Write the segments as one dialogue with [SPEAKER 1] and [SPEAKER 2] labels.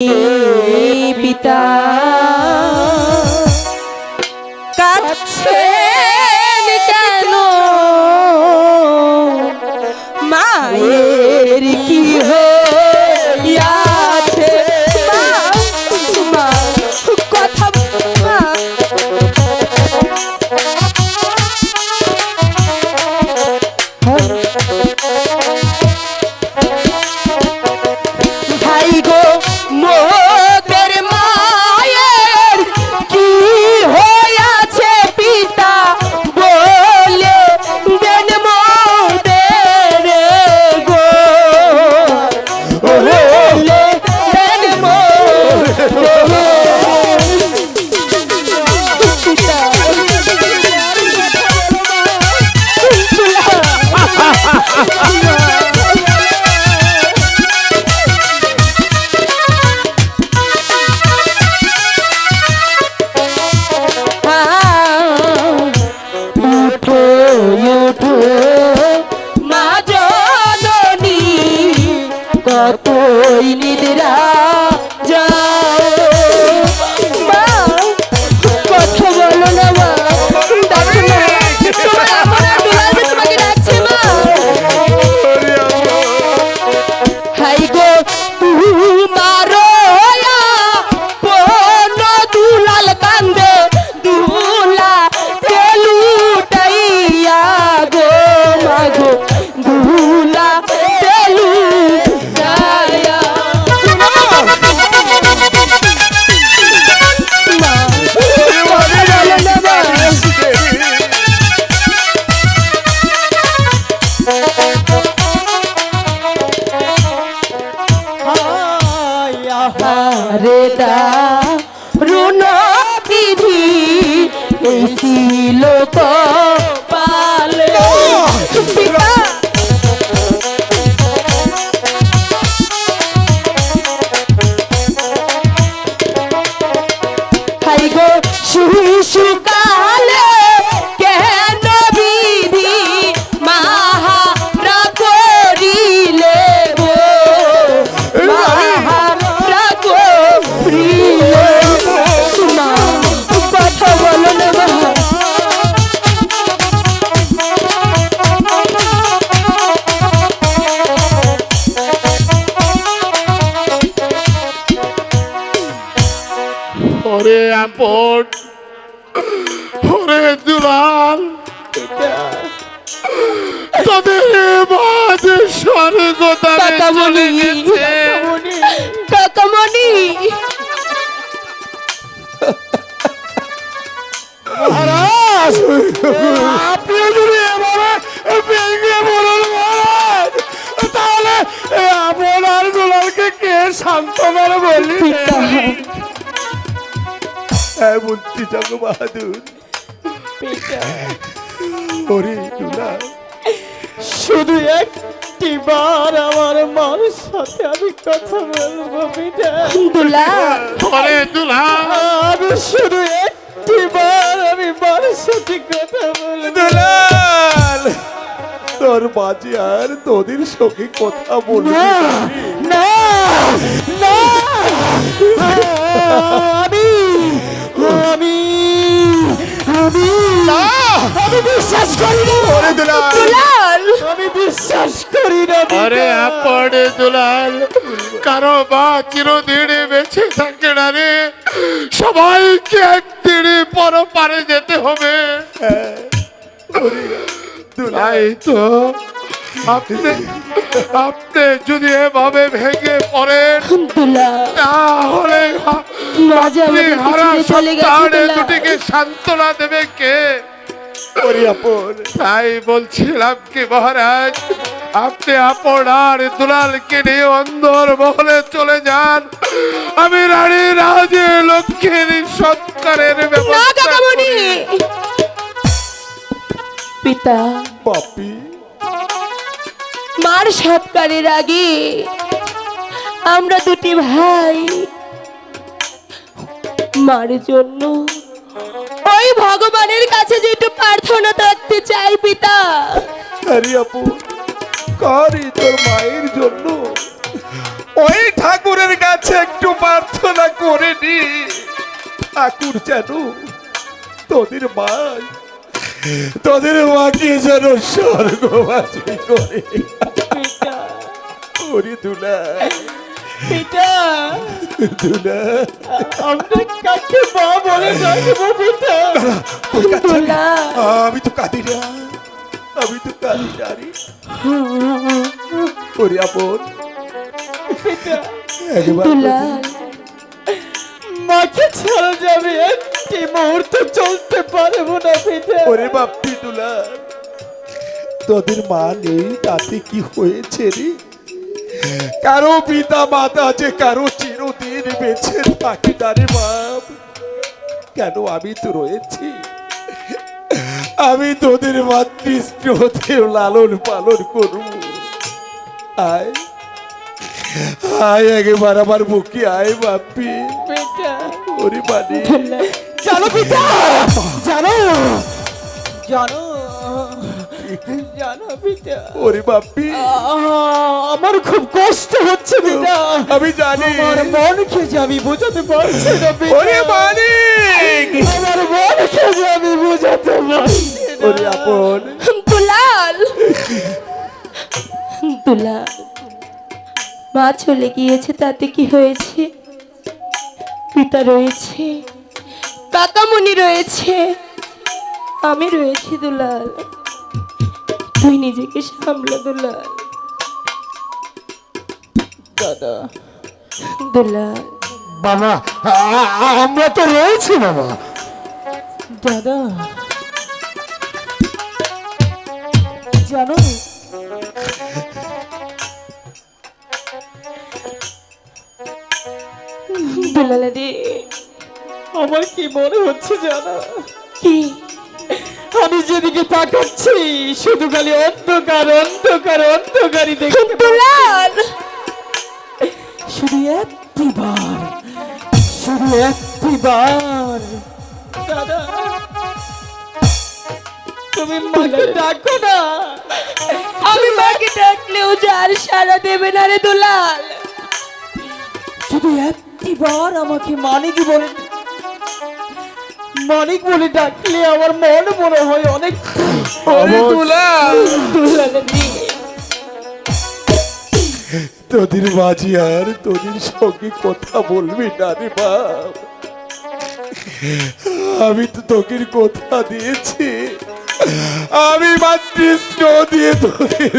[SPEAKER 1] পিতা কাছে এসি লোক পালে। হাই গো শিশুকালে
[SPEAKER 2] আপন ওরে দুলাল তোদের মাঝে স্বর্গতারে চলে
[SPEAKER 1] কাকামণি
[SPEAKER 2] গেছে
[SPEAKER 1] কাকামণি
[SPEAKER 2] মহারাজ আপনি যদি এবারে ভেঙে বলুন মহারাজ তাহলে আপনার দুলালকে কে সান্ত্বনার বলি হ্যাঁ মন্ত্রী জগ বাহাদুর। ওরে দুলাল
[SPEAKER 3] শুধু একটি বার আমার মার সাথে আমি কথা বলব পিতা
[SPEAKER 1] দুলা।
[SPEAKER 2] ওরে দুলাল
[SPEAKER 3] আমি শুধু একটি বার আমি মার সাথে কথা বলব।
[SPEAKER 2] দুলাল তোর বাজি আর তোদের সঙ্গে কথা বলবি।
[SPEAKER 1] না না।
[SPEAKER 2] দুলাল।
[SPEAKER 1] দুলাল!
[SPEAKER 3] আমি বিশ্বাস করি না
[SPEAKER 2] আরে দুলাল কারও বা চিরদিনে বেঁচে থাকে না রে। সবাইকে একদিনে পর পারে যেতে হবে। তাই তো আপনি আপনি যদি এভাবে ভেঙে পড়েন
[SPEAKER 1] দুলাল।
[SPEAKER 2] তাহলে আপনি হারা সন্তানে দুটিকে সান্ত্বনা দেবে কে? তাই বলছিলাম কি মহারাজ আপনি আপনার দুলালকে নিয়ে অন্দর মহলে চলে যান। আমি রানী রাজে লক্ষ্মীর সৎকারের ব্যবস্থা করি।
[SPEAKER 1] পিতা।
[SPEAKER 2] বাপি।
[SPEAKER 1] মার সৎকারের আগে আমরা দুটি ভাই। মার জন্য ভগবানের কাছে যে একটু প্রার্থনা থাকতে চাই পিতা।
[SPEAKER 2] আরে আপু কারি তোর মায়ের জন্য?
[SPEAKER 4] ওই ঠাকুরের কাছে একটু প্রার্থনা করে নি। ঠাকুর যেন তোদের মা তোদের মাকে যেন স্বর্গবাসী করে।
[SPEAKER 3] পিতা।
[SPEAKER 4] ওরে দুলা
[SPEAKER 3] পিতা।
[SPEAKER 4] আমি তো কাঁদি না আমি তো কাঁদি ওরে আপন
[SPEAKER 3] মাকে ছাড়া যাবে একটি মুহূর্ত চলতে পারব না পিতা
[SPEAKER 4] ওরে বাপ্পি তোদের মা নেই তাতে কি হয়েছে রে কারও পিতা মাতা যে কারও চিরদিন বেঁচে থাকে না রে বাপ কেন আমি তো রয়েছি? আমি তোদের মাতৃস্নেহতে লালন পালন করব। আয় আয় একবার আমার বুকে আয়
[SPEAKER 3] পিতা
[SPEAKER 4] ওরে বাড়ি
[SPEAKER 3] জানো পিতা জানো। জানো। জানো পিতা
[SPEAKER 4] ওরে
[SPEAKER 3] আহ, আমার খুব কষ্ট হচ্ছে পিতা
[SPEAKER 4] আমি জানি।
[SPEAKER 3] আমার মনকে যে আমি বোঝাতে পারছি না পিতা
[SPEAKER 4] ওরে মালিক।
[SPEAKER 3] আমার মনকে যে আমি বোঝাতে পারছি
[SPEAKER 4] ওরে আপন।
[SPEAKER 1] দুলাল। দুলাল। মা চলে গিয়েছে তাতে কি হয়েছে? পিতা রয়েছে। কাকামণি রয়েছে। আমি রয়েছি দুলাল। তুই নিজেকে সামলা দুলাল।
[SPEAKER 3] দাদা।
[SPEAKER 1] দুলাল।
[SPEAKER 2] বাবা আমরা তো রয়েছি বাবা।
[SPEAKER 3] দাদা। জানো
[SPEAKER 1] দুলাল রে
[SPEAKER 3] আমার কি মনে হচ্ছে জানো?
[SPEAKER 1] কি?
[SPEAKER 3] আমি যেদিকে তাকাচ্ছি শুধু খালি অন্ধকার অন্ধকার অন্ধকারই
[SPEAKER 1] দুলাল
[SPEAKER 3] শুধু একটিবার শুধু একটিবার। দাদা তুমি মাকে ডাকো না।
[SPEAKER 1] আমি মাকে ডাকলেও যার সারা দেবে না রে দুলাল।
[SPEAKER 3] শুধু একটিবার আমাকে মানিক বলে মানিক বলে ডাকলে আমার মন মনে হয় অনেক
[SPEAKER 4] তোদের মাঝি আর তোদের সঙ্গে কথা বলবি না রে বাপ আমি তো তোকে কথা দিয়েছি। আমি মাতৃস্নেহ দিয়ে তোদের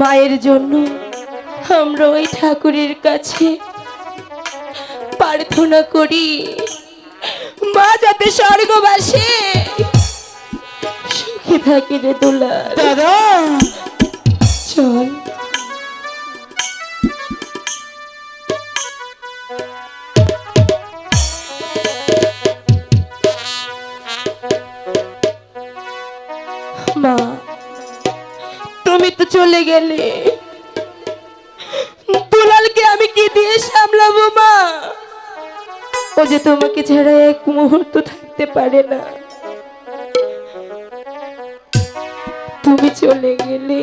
[SPEAKER 1] মায়ের জন্য আমরা ওই ঠাকুরের কাছে প্রার্থনা করি। মা যাতে স্বর্গবাসে সুখে থাকে রে দোলা
[SPEAKER 3] দাদা!
[SPEAKER 1] চল। গেলে। দুলালকে আমি কি দিয়ে সামলাবো, মা? ও যে তোমাকে ছাড়া এক মুহূর্ত থাকতে পারে না। তুমি চলে গেলে।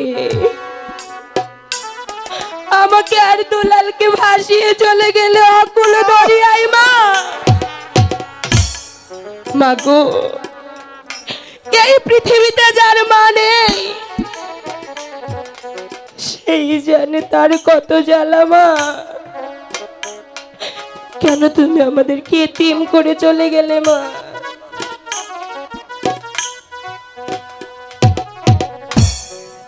[SPEAKER 1] আমাকে আর দুলালকে ভাসিয়ে চলে গেলে অকুল দরিয়াই মা। মাগো এই পৃথিবীতে যার মা তার কত জ্বালা মা। কেন তুমি আমাদেরকে এতিম করে চলে গেলে মা?